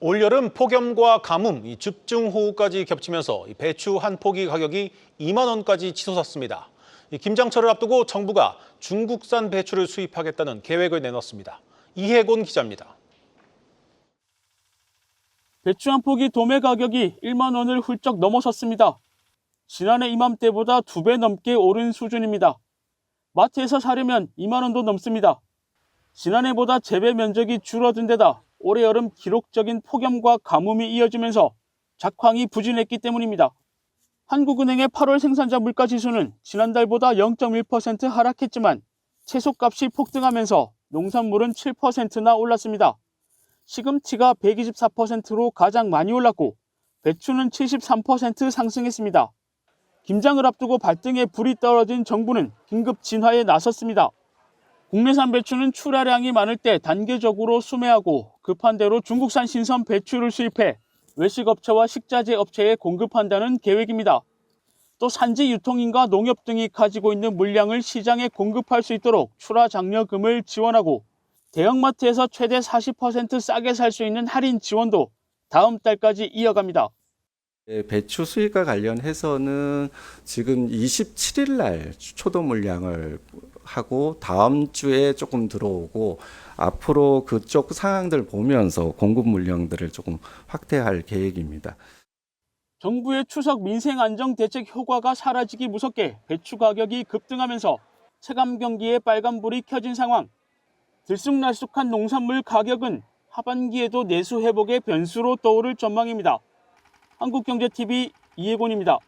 올여름 폭염과 가뭄, 이 집중호우까지 겹치면서 이 배추 한 포기 가격이 2만 원까지 치솟았습니다. 이 김장철을 앞두고 정부가 중국산 배추를 수입하겠다는 계획을 내놨습니다. 이해곤 기자입니다. 배추 한 포기 도매 가격이 1만 원을 훌쩍 넘어섰습니다. 지난해 이맘때보다 두 배 넘게 오른 수준입니다. 마트에서 사려면 2만 원도 넘습니다. 지난해보다 재배 면적이 줄어든 데다 올해 여름 기록적인 폭염과 가뭄이 이어지면서 작황이 부진했기 때문입니다. 한국은행의 8월 생산자 물가 지수는 지난달보다 0.1% 하락했지만 채소값이 폭등하면서 농산물은 7%나 올랐습니다. 시금치가 124%로 가장 많이 올랐고 배추는 73% 상승했습니다. 김장을 앞두고 발등에 불이 떨어진 정부는 긴급 진화에 나섰습니다. 국내산 배추는 출하량이 많을 때 단계적으로 수매하고 급한 대로 중국산 신선 배추를 수입해 외식업체와 식자재 업체에 공급한다는 계획입니다. 또 산지 유통인과 농협 등이 가지고 있는 물량을 시장에 공급할 수 있도록 출하 장려금을 지원하고 대형마트에서 최대 40% 싸게 살 수 있는 할인 지원도 다음 달까지 이어갑니다. 네, 배추 수입과 관련해서는 지금 27일 날 초도 물량을 하고 다음 주에 조금 들어오고 앞으로 그쪽 상황들 보면서 공급 물량들을 조금 확대할 계획입니다. 정부의 추석 민생 안정 대책 효과가 사라지기 무섭게 배추 가격이 급등하면서 체감 경기에 빨간불이 켜진 상황. 들쑥날쑥한 농산물 가격은 하반기에도 내수 회복의 변수로 떠오를 전망입니다. 한국경제TV 이혜곤입니다.